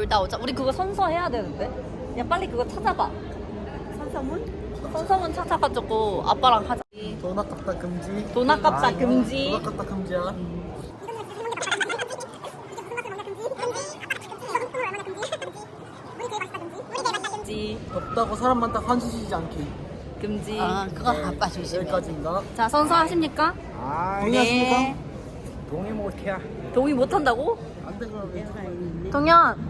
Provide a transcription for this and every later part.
놀다 오자. 우리 그거 선서해야 되는데. 야 빨리 그거 찾아봐. 선서문? 선서문 찾아가지고 아빠랑 하자. 돈 아깝다 금지. 돈 아깝다, 아, 금지. 돈 아깝다 금지야. 금지. 덥다고 사람 많다 환시시지 않기. 금지. 아, 그거 아빠 조심해. 여기까지인가? 자 선서하십니까? 아, 네. 동의 못해야. 동의 못 한다고? 안돼 그럼. 내가 있는데. 동현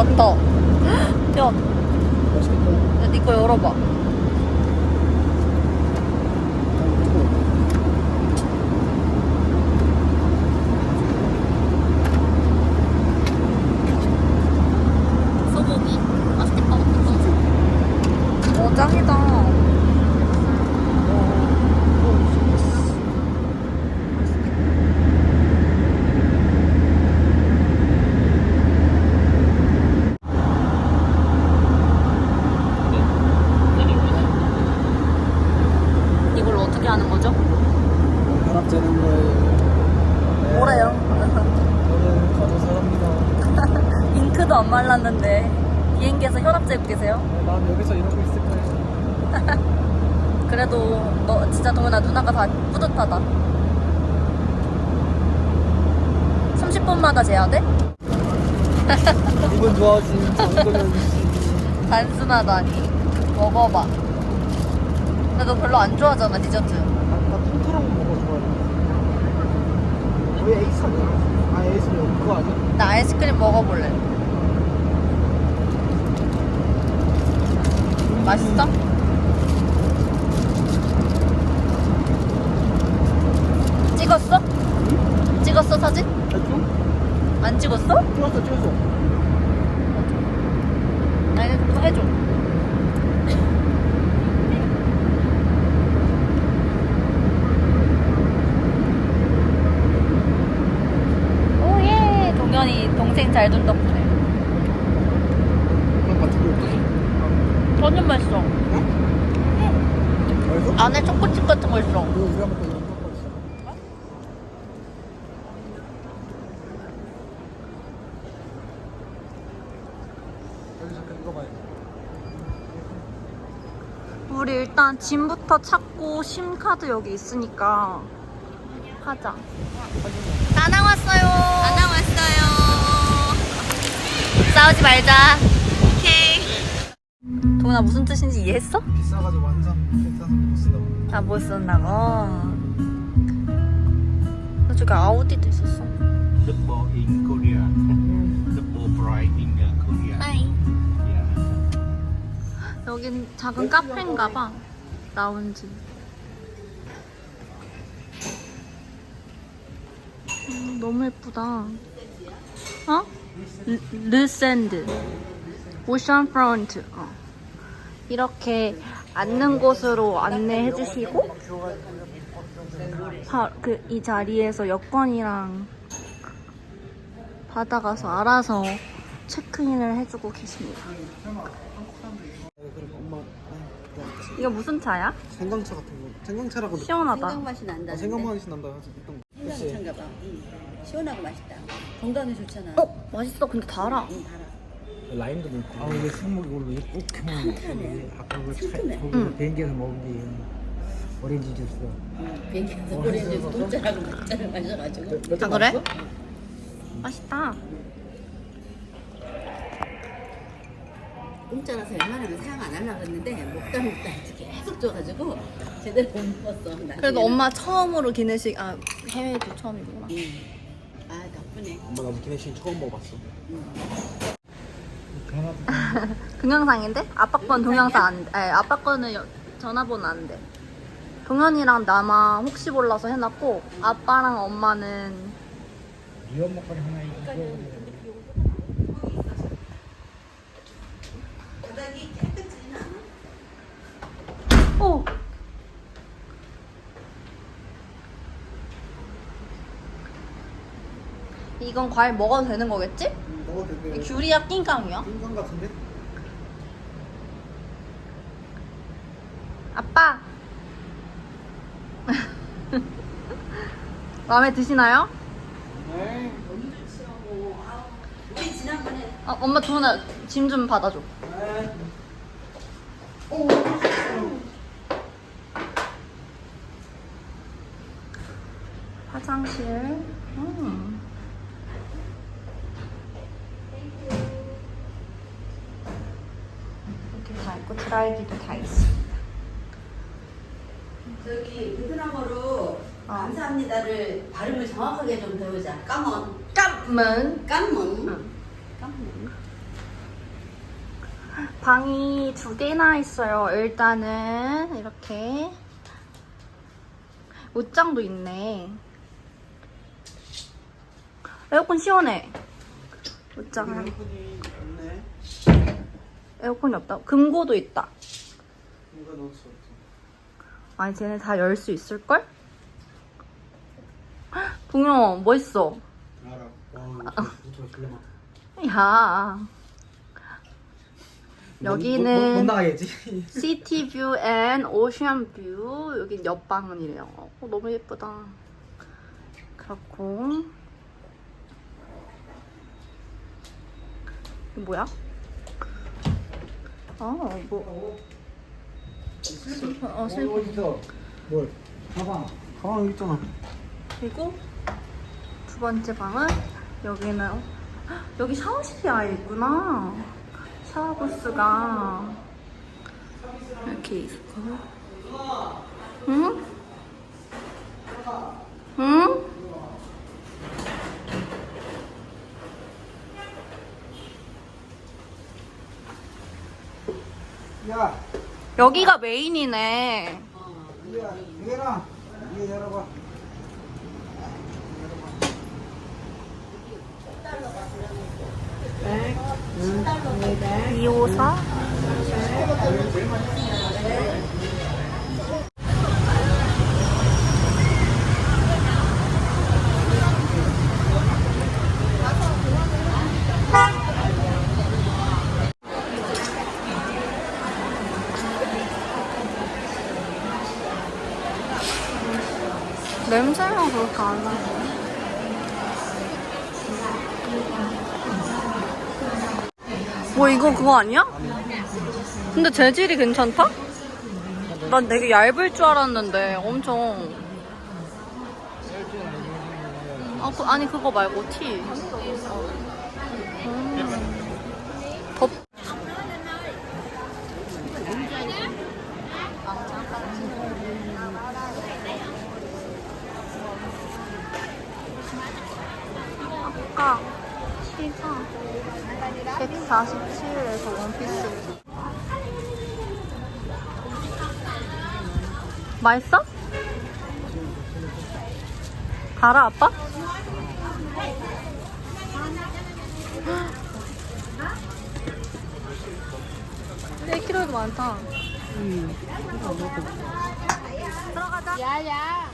맞다. 야, 맛있겠다. 야, 니거 열어봐. 소고기. 맛있겠다. 어, 짱이다. 이걸 어떻게 하는 거죠? 혈압 재는 거예요. 네. 뭐래요? 저는 간호사랍니다. 잉크도 안 말랐는데 비행기에서 혈압 재고 계세요? 네, 난 여기서 이러고 있을 거예요. 그래도 너 진짜 동현아 누나가 다 뿌듯하다 30분마다 재야 돼? 기분 좋아진 정도면 씨. 단순하다니 먹어봐 근데 너 별로 안 좋아하잖아 디저트 나, 거 먹어 좋아해. 왜 에이스 아니야? 아 에이스는 그거 아니야? 나 아이스크림 먹어볼래 맛있어? 찍었어? 찍었어 사진? 해줘? 안 찍었어? 찍었어 찍었어. 아니 그거 해줘 오예 잘 둔 덕분에? 완전 맛있어? 안에 초코칩 같은 거 있어. 우리 일단 짐부터 찾고 심카드 여기 있으니까 하자. 다 나왔어요 싸우지 말자 오케이 동훈아 무슨 뜻인지 이해했어? 비싸가지고 완전 비싸서 못 쓴다고. 아, 못 쓴다고? 저기 아우디도 있었어. The ball in Korea. The ball bride in uh, Korea. 하이. Yeah. 여긴 작은 카페인가 봐. 라운지. 음, 너무 예쁘다. 어? 르- 르샌드. 오션 프론트. 어. 이렇게 앉는 곳으로 안내해 주시고 그 이 자리에서 여권이랑 받아가서 알아서 체크인을 해주고 계십니다. 이거 무슨 차야? 생강차 같은 거. 생강차라고. 시원하다. 생강 맛이 난다. 아, 생강 맛이 난다. 생강차인가 봐. 응. 시원하고 맛있다. 건강에 좋잖아. 어? 맛있어. 근데 달아. 응, 달아. 라임도 넣고. 아, 왜 술먹이 오늘 꼭 상쾌하네. 아까 그 상쾌해. 거기 응. 비행기에서 먹은 게 오렌지 주스. 응. 비행기에서 오렌지에서 돈짜라고 막자를 마셔가지고. 몇 아, 잔 그래? 맛있다. 공짜라서 웬만하면 사용 안 하려고 했는데 먹다 먹다 계속 줘가지고 제대로 못 먹었어. 나중에는. 그래도 엄마 처음으로 기내식, 아, 해외도 처음이구나. 응. 아 덕분에. 엄마 나 기내식 처음 먹어봤어. 응. 동영상인데? 아빠 건 동영상 안 돼. 아빠 거는 여- 전화번호 안 돼. 동현이랑 나만 혹시 몰라서 해놨고, 아빠랑 엄마는 이런 먹거리 하나 이거. 바닥이 깨끗지는 않아. 오! 이건 과일 먹어도 되는 거겠지? 음, 먹어도 이 되게. 귤이야 낑깡이야? 찐감 같은데? 아빠! 마음에 드시나요? 네. 우리 지난번에 어, 엄마 도훈아 짐좀 받아줘 네. 화장실 음. 이렇게 드라이기도 다 있어 저기 베트남어로 감사합니다를 발음을 정확하게 좀 배우자. 까먼. 깜문 깐문. 응. 깐문. 방이 두 개나 있어요. 일단은 이렇게 옷장도 있네. 에어컨 시원해. 옷장은 핸드폰이 없네. 에어컨이 없다. 금고도 있다. 뭔가 넣을 수 없어. 아니 쟤네 다 열 수 있을 걸? 동영 멋있어. 알아. 와, 졸라 많다. 야. 여기는 못, 못, 못 나가야지. 시티 뷰 앤 오션 뷰 여기 옆방은이래요 어, 너무 예쁘다 그렇고 이거 뭐야? 어뭐 슬리퍼 어 슬리퍼 어디 있어? 뭘? 가방. 가방 여기 있잖아. 그리고 두 번째 방은 여기는 헉, 여기 샤워실이 아예 있구나 샤워 부스가 이렇게 있고 응? 응? 야, 여기가 메인이네. 야, 열어봐. 254 냄새가 그렇게 안 나. 뭐 이거 그거 아니야? 근데 재질이 괜찮다? 난 되게 얇을 줄 알았는데 엄청 아, 그, 아니 그거 말고 티 음. 덥 아까 티가 147에서 원피스. 맛있어? 달아, 아빠? 꽤 키로도 많다. 들어가자. 야야.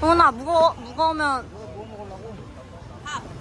도훈아 무거워 무거우면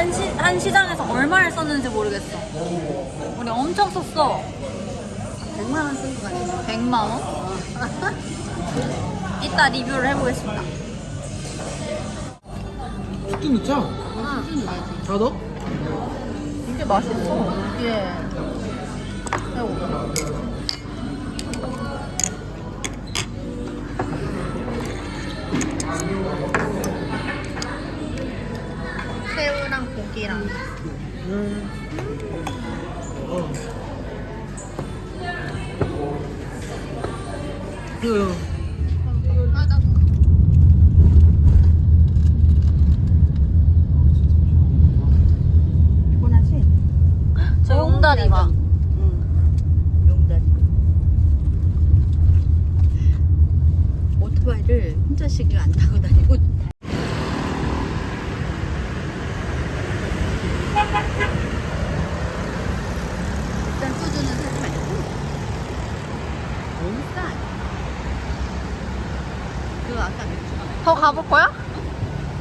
한, 시, 한 시장에서 얼마를 썼는지 모르겠어. 우리 엄청 썼어. 100만 원 쓴거 같아. 100만 원? 이따 리뷰를 해보겠습니다. 치킨 넣자. 응. 다 넣어? 이게 맛있어. 이게 새우. 닭이랑. 음. 그 피곤하지? 저 용다리 막. 응. 용다리. 오토바이를 혼자씩이 안 타고 다니고 더 가볼 거야?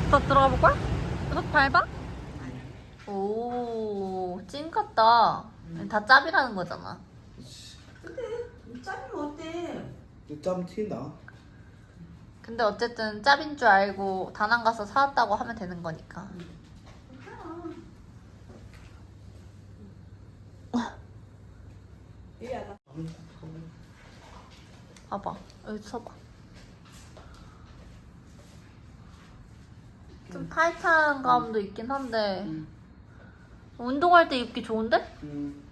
더 들어가 볼 거야? 더 밟아? 오, 찐 같다. 다 짭이라는 거잖아. 짜면 어때? 짬 튄다. 근데 어쨌든 짭인 줄 알고 다낭 가서 사왔다고 하면 되는 거니까. 봐봐. 여기 서봐. 타이트한 감도 있긴 한데 음. 운동할 때 입기 좋은데? 음.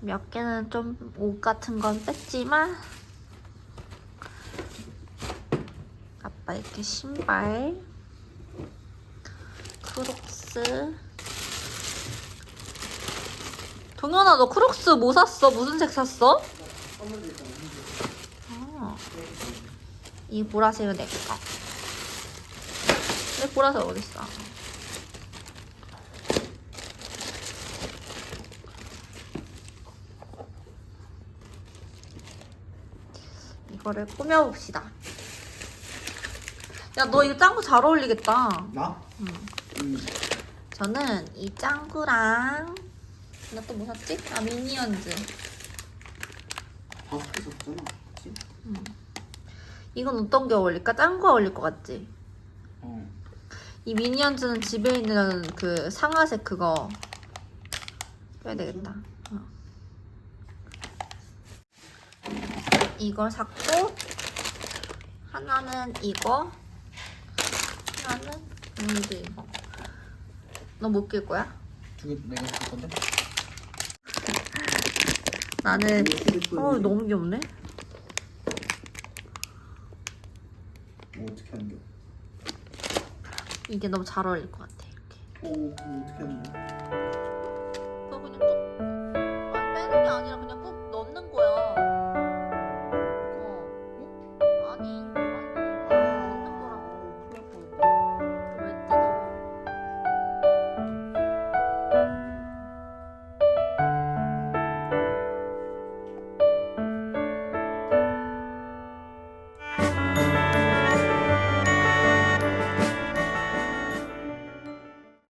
몇 개는 좀 옷 같은 건 뺐지만 아빠 이렇게 신발 크록스 동현아 너 크록스 뭐 샀어? 무슨 색 샀어? 아, 이 보라색은 내 거 내 보라색 어딨어? 이거를 꾸며봅시다. 야, 너 이거 짱구 잘 어울리겠다. 나? 응. 음. 저는 이 짱구랑 나 또 뭐 샀지? 아, 미니언즈. 다섯 개 샀잖아. 그치? 이건 어떤 게 어울릴까? 짱구 어울릴 것 같지? 어. 이 미니언즈는 집에 있는 그 상아색 그거 껴야 되겠다. 어. 이걸 샀고 하나는 이거 하나는 오늘도 이거. 너 못 낄 거야? 두 개 내가 줄 건데? 나는 어 너무 귀엽네. 이거 어떻게 하는 겨? 이게 너무 잘 어울릴 것 같아 이렇게 어, 오 어떻게 하는 거? 그거 그냥 또 어, 빼는 게 아니라